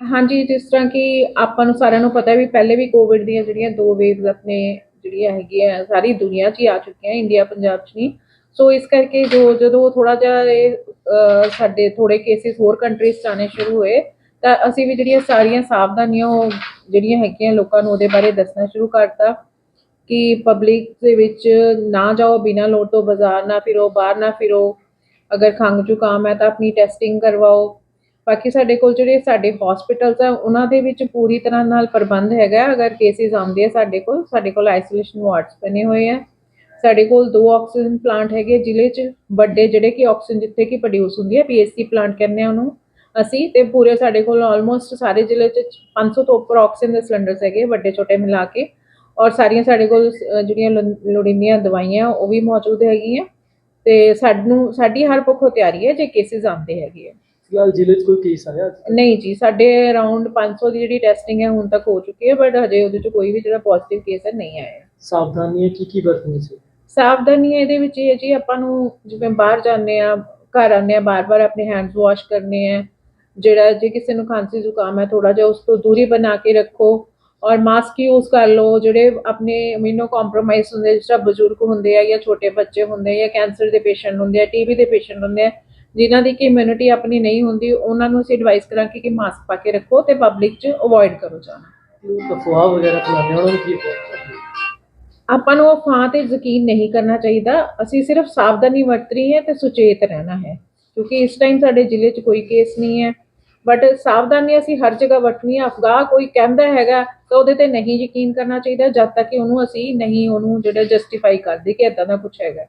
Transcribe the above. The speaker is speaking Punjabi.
ਹਾਂਜੀ ਜਿਸ ਤਰ੍ਹਾਂ ਕਿ ਆਪਾਂ ਨੂੰ ਸਾਰਿਆਂ ਨੂੰ ਪਤਾ ਹੈ ਵੀ ਪਹਿਲੇ ਵੀ ਕੋਵਿਡ ਦੀਆਂ ਜਿਹੜੀਆਂ ਦੋ ਵੇਵਸ ਆਪਣੇ ਜਿਹੜੀਆਂ ਹੈਗੀਆਂ ਸਾਰੀ ਦੁਨੀਆ 'ਚ ਹੀ ਆ ਚੁੱਕੀਆਂ ਇੰਡੀਆ ਪੰਜਾਬ 'ਚ ਨਹੀਂ। ਸੋ ਇਸ ਕਰਕੇ ਜੋ ਜਦੋਂ ਥੋੜਾ ਜਿਹਾ ਇਹ ਅਹ, ਸਾਡੇ ਥੋੜੇ ਕੇਸਿਸ ਹੋਰ ਕੰਟਰੀਜ਼ 'ਚ ਆਉਣੇ ਸ਼ੁਰੂ ਹੋਏ ਤਾਂ ਅਸੀਂ ਵੀ ਜਿਹੜੀਆਂ ਸਾਰੀਆਂ ਸਾਵਧਾਨੀਆਂ ਉਹ ਜਿਹੜੀਆਂ ਹੈਗੀਆਂ ਲੋਕਾਂ ਨੂੰ ਉਹਦੇ ਬਾਰੇ ਦੱਸਣਾ ਸ਼ੁਰੂ ਕਰਤਾ ਕਿ ਪਬਲਿਕ ਦੇ ਵਿੱਚ ਨਾ ਜਾਓ ਬਿਨਾਂ ਲੋੜ ਤੋਂ ਬਾਜ਼ਾਰ ਨਾ ਫਿਰੋ ਬਾਹਰ ਨਾ ਫਿਰੋ। ਅਗਰ ਖੰਘ ਜ਼ੁਕਾਮ ਹੈ ਤਾਂ ਆਪਣੀ ਟੈਸਟਿੰਗ ਕਰਵਾਓ। ਬਾਕੀ ਸਾਡੇ ਕੋਲ ਜਿਹੜੇ ਸਾਡੇ ਹਸਪੀਟਲਸ ਆ, ਉਹਨਾਂ ਦੇ ਵਿੱਚ ਪੂਰੀ ਤਰ੍ਹਾਂ ਨਾਲ ਪ੍ਰਬੰਧ ਹੈਗਾ ਅਗਰ ਕੇਸਿਸ ਆਉਂਦੇ ਆ ਸਾਡੇ ਕੋਲ ਸਾਡੇ ਕੋਲ ਆਈਸੋਲੇਸ਼ਨ ਵਾਰਡਸ ਬਣੇ ਹੋਏ ਆ। ਸਾਡੇ ਕੋਲ ਦੋ ਆਕਸੀਜਨ ਪਲਾਂਟ ਹੈਗੇ ਜ਼ਿਲ੍ਹੇ 'ਚ, ਵੱਡੇ ਜਿਹੜੇ ਕਿ ਆਕਸੀਜਨ ਜਿੱਥੇ ਕਿ ਪ੍ਰੋਡਿਊਸ ਹੁੰਦੀ ਹੈ ਪੀਐਸਸੀ ਪਲਾਂਟ ਕਹਿੰਦੇ ਆ ਉਹਨੂੰ ਅਸੀਂ ਤੇ ਪੂਰੇ ਸਾਡੇ ਕੋਲ ਆਲਮੋਸਟ ਸਾਰੇ ਜ਼ਿਲ੍ਹੇ 'ਚ 500 ਤੋਂ ਉੱਪਰ ਆਕਸੀਜਨ ਦੇ ਸਿਲੰਡਰਸ ਹੈਗੇ ਵੱਡੇ ਛੋਟੇ ਮਿਲਾ ਕੇ। ਔਰ ਸਾਰੀਆਂ ਸਾਡੇ ਕੋਲ ਜਿਹੜੀਆਂ ਲੋ- ਲੋੜੀਂਦੀਆਂ ਦਵਾਈਆਂ ਉਹ ਵੀ ਮੌਜੂਦ ਹੈਗੀਆਂ। ਤੇ ਸਾਨੂੰ, ਸਾਡੀ ਹਰ ਪੱਖੋਂ ਤਿਆਰੀ ਹੈ ਜੇ ਕੇਸਿਸ ਆਉਂਦੇ ਹੈਗੇ ਆ। ਫਿਲਹਾਲ ਜ਼ਿਲ੍ਹੇ 'ਚ ਕੋਈ ਕੇਸ ਆਇਆ? ਨਹੀਂ ਜੀ ਸਾਡੇ ਅਰਾਊਂਡ 500 ਦੀ ਜਿਹੜੀ ਟੈਸਟਿੰਗ ਹੈ ਹੁਣ ਤੱਕ ਹੋ ਚੁੱਕੀ ਹੈ ਬਟ ਹਜੇ ਉਹਦੇ ਚ ਕੋਈ ਵੀ ਜਿਹੜਾ ਪੋਜ਼ਿਟਿਵ ਕੇਸ ਹੈ ਨਹੀਂ ਆਇਆ ਸਾਵਧਾਨੀਆਂ ਕੀ ਕੀ ਵਰਤਣੀ ਸੀ ਸਾਵਧਾਨੀਆਂ ਇਹਦੇ ਵਿੱਚ ਇਹ ਹੈ ਜੀ ਆਪਾਂ ਨੂੰ ਜਿਵੇਂ ਬਾਹਰ ਜਾਂਦੇ ਆ ਘਰ ਆਉਂਦੇ ਆ ਬਾਰ-ਬਾਰ ਆਪਣੇ ਹੈਂਡਸ ਵਾਸ਼ ਕਰਨੇ ਆ ਜਿਹੜਾ ਜੇ ਕਿਸੇ ਨੂੰ ਖਾਂਸੀ ਜ਼ੁਕਾਮ ਹੈ ਥੋੜਾ ਜਿਹਾ ਉਸ ਤੋਂ ਦੂਰੀ ਬਣਾ ਕੇ ਰੱਖੋ ਔਰ ਮਾਸਕ ਯੂਜ਼ ਕਰ ਲਓ ਜਿਹੜੇ ਆਪਣੇ ਇਮਿਊਨੋ ਕੰਪਰੋਮਾਈਜ਼ ਹੁੰਦੇ ਜਿਸ ਤਰ੍ਹਾਂ ਬਜ਼ੁਰਗ ਹੁੰਦੇ ਆ ਜਾਂ ਛੋਟੇ ਬੱਚੇ ਹੁੰਦੇ ਆ ਜਾਂ ਕੈਂਸਰ ਦੇ ਪੇਸ਼ੈਂਟ ਹੁੰਦੇ ਆ ਟੀਬੀ ਦੇ ਪੇਸ਼ੈਂਟ ਹੁੰਦੇ ਆ ਜਿਨ੍ਹਾਂ ਦੀ ਕਿ ਇਮਿਊਨਿਟੀ ਆਪਣੀ ਨਹੀਂ ਹੁੰਦੀ ਉਹਨਾਂ ਨੂੰ ਅਸੀਂ ਐਡਵਾਈਸ ਕਰਾਂਗੇ ਕਿ ਮਾਸਕ ਪਾ ਕੇ ਰੱਖੋ ਤੇ ਪਬਲਿਕ 'ਚ ਅਵੋਇਡ ਕਰੋ ਜਾਣਾ। ਅਫਵਾਹ ਵਗੈਰਾ ਫੈਲਾਉਂਦੇ ਆ, ਉਹਨਾਂ ਨੂੰ ਕੀ ਆਪਾਂ ਨੂੰ ਅਫਵਾਹ ਤੇ ਯਕੀਨ ਨਹੀਂ ਕਰਨਾ ਚਾਹੀਦਾ। ਅਸੀਂ ਸਿਰਫ ਸਾਵਧਾਨੀ ਵਰਤਣੀ ਹੈ ਤੇ ਸੁਚੇਤ ਰਹਿਣਾ ਹੈ। ਕਿਉਂਕਿ ਇਸ ਟਾਈਮ ਸਾਡੇ ਜ਼ਿਲ੍ਹੇ 'ਚ ਕੋਈ ਕੇਸ ਨਹੀਂ ਹੈ। ਬਟ ਸਾਵਧਾਨੀ ਅਸੀਂ ਹਰ ਜਗ੍ਹਾ ਵਰਤਣੀ ਹੈ। ਅਫਵਾਹ ਕੋਈ ਕਹਿੰਦਾ ਹੈਗਾ ਤਾਂ ਉਹਦੇ ਤੇ ਨਹੀਂ ਯਕੀਨ ਕਰਨਾ ਚਾਹੀਦਾ ਜਦ ਤੱਕ ਕਿ ਉਹਨੂੰ ਅਸੀਂ ਨਹੀਂ ਉਹਨੂੰ ਜਿਹੜਾ ਜਸਟੀਫਾਈ ਕਰਦੇ ਕਿ ਇਦਾਂ ਦਾ ਕੁਝ ਹੈਗਾ।